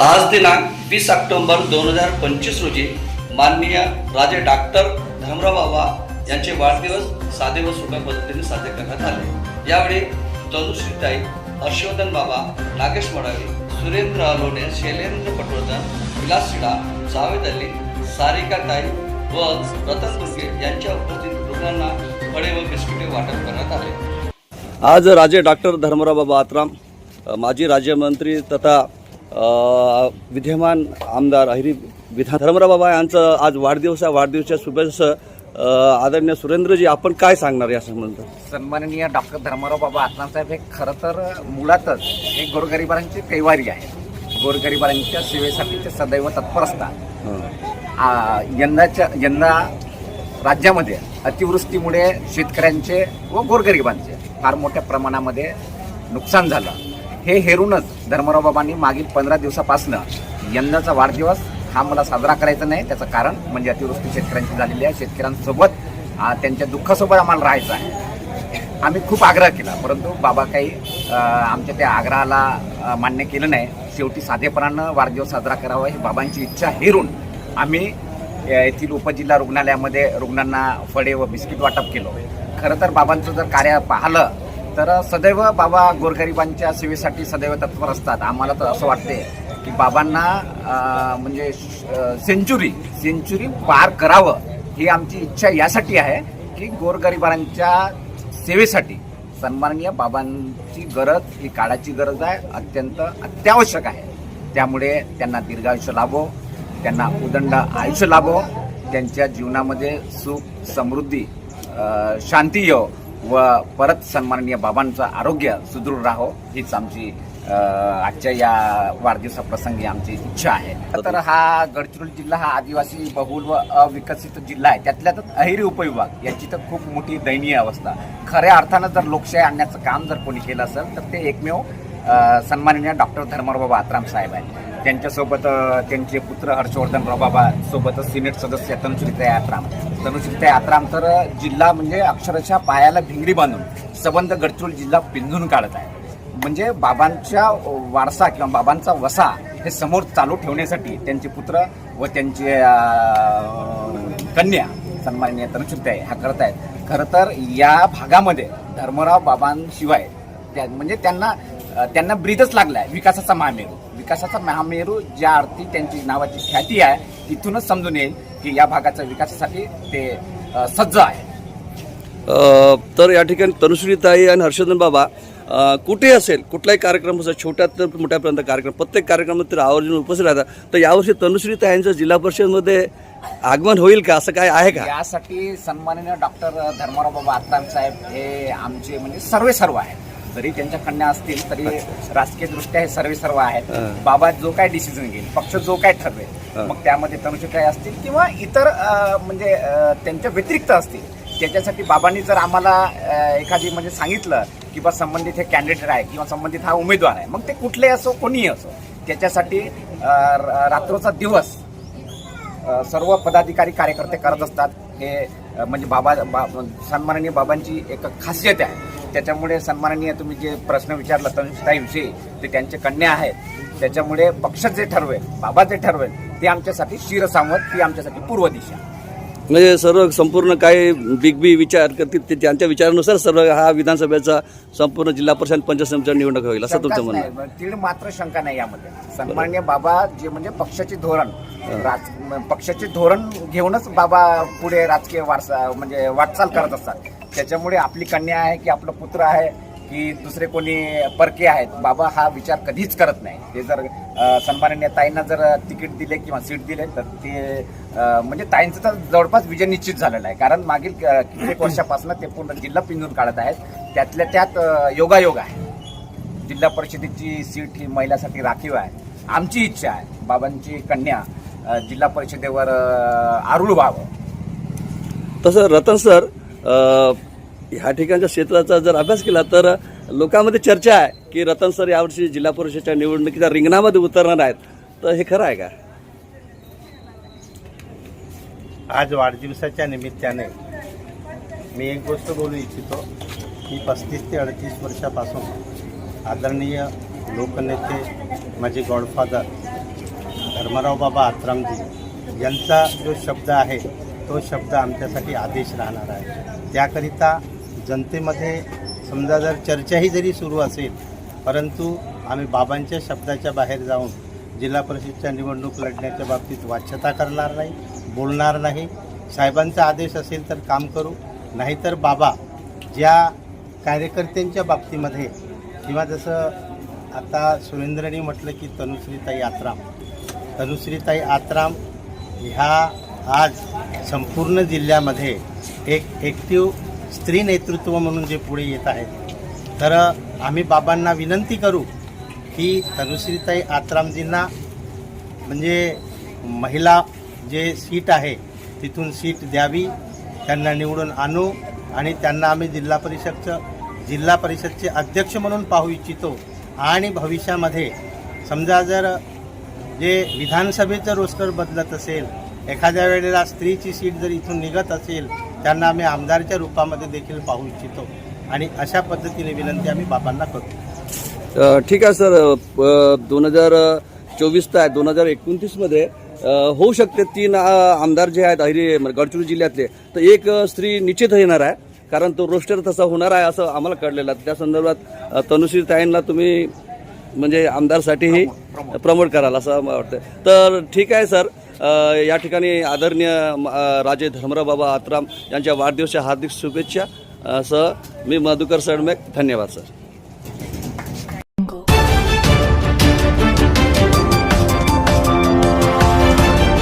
आज दिनांक वीस ऑक्टोंबर दोन हजार पंचवीस रोजी माननीय राजे डॉक्टर धर्मराव बाबा यांचे वाढदिवस साधे व सोप्या पद्धतीने साजरे करण्यात आले. यावेळी तनुश्रीताई हर्षवर्धन बाबा नागेश मडावी सुरेंद्र अलोडे शैलेंद्र पटवर्धन विलास शिडा जावेद अली सारिका ताई व रतन दुर्गे यांच्या उपस्थित रुग्णांना फळे व बिस्किटे वाटप करण्यात आले. आज राजे डॉक्टर धर्मराव बाबा आत्राम माजी राज्यमंत्री तथा विद्यमान आमदार अहिरी विधान धर्मराव बाबा यांचं आज वाढदिवस आहे. वाढदिवसाच्या शुभेच्छा आदरणीय सुरेंद्रजी आपण काय सांगणार या संबंध सन्माननीय डॉक्टर धर्मराव बाबा आत्मासाहेब हे खरं तर मुळातच हे गोरगरिबांचे कैवारी आहेत गोरगरिबांच्या सेवेसाठी ते सदैव तत्पर असतात. यंदाच्या यंदा राज्यामध्ये अतिवृष्टीमुळे शेतकऱ्यांचे व गोरगरिबांचे फार मोठ्या प्रमाणामध्ये नुकसान झालं. हे हेरूनच धर्मराव बाबांनी मागील पंधरा दिवसापासनं यंदाचा वाढदिवस हा मला साजरा करायचा नाही. त्याचं कारण म्हणजे अतिवृष्टी शेतकऱ्यांची झालेली आहे. शेतकऱ्यांसोबत त्यांच्या दुःखासोबत आम्हाला राहायचं आहे. आम्ही खूप आग्रह केला परंतु बाबा काही आमच्या त्या आग्रहाला मान्य केलं नाही. शेवटी साधेपणानं वाढदिवस साजरा करावा ही बाबांची इच्छा हेरून आम्ही येथील उपजिल्हा रुग्णालयामध्ये रुग्णांना फळे व बिस्किट वाटप केलं. खरं तर बाबांचं जर कार्य पाहिलं तर सदैव बाबा गोरगरिबांच्या सेवेसाठी सदैव तत्पर असतात. आम्हाला तर असं वाटते की बाबांना म्हणजे सेंचुरी सेंचुरी पार करावं ही आमची इच्छा यासाठी आहे की गोरगरिबांच्या सेवेसाठी सन्माननीय बाबांची गरज ही काळाची गरज आहे अत्यंत अत्यावश्यक आहे. त्यामुळे त्यांना दीर्घायुष्य लाभो त्यांना उदंड आयुष्य लाभो त्यांच्या जीवनामध्ये सुख समृद्धी अ, शांती येऊ व परत सन्माननीय बाबांचं आरोग्य सुदृढ राहो हीच आमची आजच्या या वाढदिवसाप्रसंगी आमची इच्छा आहे. तर हा गडचिरोली जिल्हा हा आदिवासी बहुल व अविकसित जिल्हा आहे. त्यातल्या तर अहिरी उपविभाग याची तर खूप मोठी दयनीय अवस्था. खऱ्या अर्थानं जर लोकशाही आणण्याचं काम जर कोणी केलं असेल तर ते एकमेव सन्माननीय डॉक्टर धर्मराव आत्राम साहेब आहेत. त्यांच्यासोबत त्यांचे पुत्र हर्षवर्धन बाबा सोबतच सिनेट सदस्य तनुश्रीताई आत्राम तनुश्रीताई आत्राम तर जिल्हा म्हणजे अक्षरशः पायाला भिंगरी बांधून सबंध गडचिरोली जिल्हा पिंजून काढत आहे. म्हणजे बाबांच्या वारसा किंवा बाबांचा वसा हे समोर चालू ठेवण्यासाठी त्यांचे पुत्र व त्यांचे कन्या सन्माननीय तनुश्रीताई ह्या करत आहेत. खरं तर या भागामध्ये धर्मराव बाबांशिवाय त्या म्हणजे त्यांना त्यांना ब्रीदच लागलाय विकासाचा महामेरू. विकासाचा महामेरू ज्या अर्थी त्यांची नावाची ख्याती आहे तिथूनच समजून येईल. की या भागाच्या विकासासाठी ते सज्ज आहे. तर या ठिकाणी तनुश्रीताई आणि हर्षवर्धन बाबा कुठे असेल कुठलाही कार्यक्रम असेल छोट्यात तर मोठ्यापर्यंत कार्यक्रम प्रत्येक कार्यक्रमात तर आवर्जून उपस्थित राहतात. तर यावर्षी तनुश्रीताईंचं जिल्हा परिषदमध्ये आगमन होईल का? असं काय आहे का? यासाठी सन्माननीय डॉक्टर धर्मराव बाबा आत्ताम साहेब हे आमचे म्हणजे सर्वे सर्व आहेत. जरी त्यांच्या कन्या असतील तरी राजकीय दृष्ट्या हे सर्वे सर्व आहेत. बाबा जो काय डिसिजन घेईल पक्ष जो काय ठरवेल. मग त्यामध्ये तनुष्यताई असतील किंवा इतर म्हणजे त्यांच्या व्यतिरिक्त असतील. त्याच्यासाठी बाबांनी जर आम्हाला एखादी म्हणजे सांगितलं की बा संबंधित हे कॅन्डिडेट आहे किंवा संबंधित हा उमेदवार आहे मग ते कुठले असो कोणीही असो त्याच्यासाठी रात्रोचा दिवस सर्व पदाधिकारी कार्यकर्ते करत असतात. हे म्हणजे बाबा बा सन्माननीय बाबांची एक खासियत आहे. त्याच्यामुळे सन्माननीय तुम्ही जे प्रश्न विचारला तनुष्ताईविषयी ते त्यांचे कन्या आहेत. त्याच्यामुळे पक्ष जे ठरवेल बाबा जे ठरवेल ते आमच्यासाठी शिरसावत ती आमच्यासाठी पूर्व दिशा. म्हणजे सर्व संपूर्ण काही बिग बी विचार करतील ते त्यांच्या विचारानुसार सर्व हा विधानसभेचा संपूर्ण जिल्हा परिषद पंचायत निवडणूक होईल असं तुमचं म्हणणं. तीळ मात्र शंका नाही यामध्ये. सन्मान्य बाबा जे म्हणजे पक्षाचे धोरण राज पक्षाचे धोरण घेऊनच बाबा पुढे राजकीय वारसा म्हणजे वाटचाल करत असतात. त्याच्यामुळे आपली कन्या आहे की आपलं पुत्र आहे की दुसरे कोणी परके आहेत बाबा हा विचार कधीच करत नाही. ते जर सन्माननीय ताईंना जर तिकीट दिले किंवा सीट दिले तर ते म्हणजे ताईंचं तर जवळपास विजय निश्चित झालेला आहे. कारण मागील कित्येक वर्षापासून ते पूर्ण जिल्हा पिंजून काढत आहेत. त्यातल्या त्यात योगायोग आहे. जिल्हा परिषदेची सीट ही महिलासाठी राखीव आहे. आमची इच्छा आहे. बाबांची कन्या जिल्हा परिषदेवर अ, आरूढ व्हावं. तसं रतन सर ह्या ठिकाणच्या क्षेत्राचा जर अभ्यास केला तर लोकांमध्ये चर्चा आहे की रतन सर यावर्षी जिल्हा परिषदेच्या निवडणुकीच्या रिंगणामध्ये उतरणार आहेत. तर हे खरं आहे का? आज वाढदिवसाच्या निमित्ताने मी एक गोष्ट बोलू इच्छितो मी पस्तीस ते अडतीस वर्षापासून आदरणीय लोकनेते माझे गॉडफादर धर्मराव बाबा आत्रामजी यांचा जो शब्द आहे तो शब्द आमच्यासाठी आदेश राहणार आहे. त्याकरिता जनतेमध्ये समजा जर चर्चाही जरी सुरू असेल परंतु आम्ही बाबांच्या शब्दाच्या बाहेर जाऊन जिल्हा परिषदच्या निवडणूक लढण्याच्या बाबतीत वाच्यता करणार नाही बोलणार नाही. साहेबांचा आदेश असेल तर काम करू. नाहीतर बाबा ज्या कार्यकर्त्यांच्या बाबतीमध्ये किंवा जसं आता सुरेंद्रनी म्हटलं की तनुश्रीताई आत्राम. तनुश्रीताई आत्राम ह्या आज संपूर्ण जिल्ह्यामध्ये एक एक्टिव स्त्री नेतृत्व म्हणून जे पुढे येत आहेत तर आम्ही बाबांना विनंती करू की तनुश्रीताई आत्रामजींना म्हणजे महिला जे सीट आहे तिथून सीट द्यावी त्यांना निवडून आणू आणि त्यांना आम्ही जिल्हा परिषदचं जिल्हा परिषदचे अध्यक्ष म्हणून पाहू इच्छितो. आणि भविष्यामध्ये समजा जर जे विधानसभेचं रोस्टर बदलत असेल एखाद्या वेळेला स्त्रीची सीट जर इथून निघत असेल त्यांना आम्ही आमदारच्या रूपामध्ये देखील पाहू इच्छितो. आणि अशा पद्धतीने विनंती आम्ही बाबांना करतो. ठीक आहे सर. दोन हजार चोवीस तर आहे दोन हजार एकोणतीसमध्ये होऊ शकते तीन आमदार जे आहेत अहिरी गडचिरोली जिल्ह्यातले तर एक स्त्री निश्चित येणार आहे कारण तो रोस्टर तसा होणार आहे असं आम्हाला कळलेलं आहे. त्या संदर्भात तनुश्री ताईंना तुम्ही म्हणजे आमदारसाठीही प्रमोट कराल असं मला वाटतं तर ठीक आहे सर. या ठिकाणी आदरणीय म, राजे धर्मराव बाबा आत्राम यांच्या वाढदिवसाच्या हार्दिक शुभेच्छा. सह मी मधुकर सडमेक धन्यवाद सर.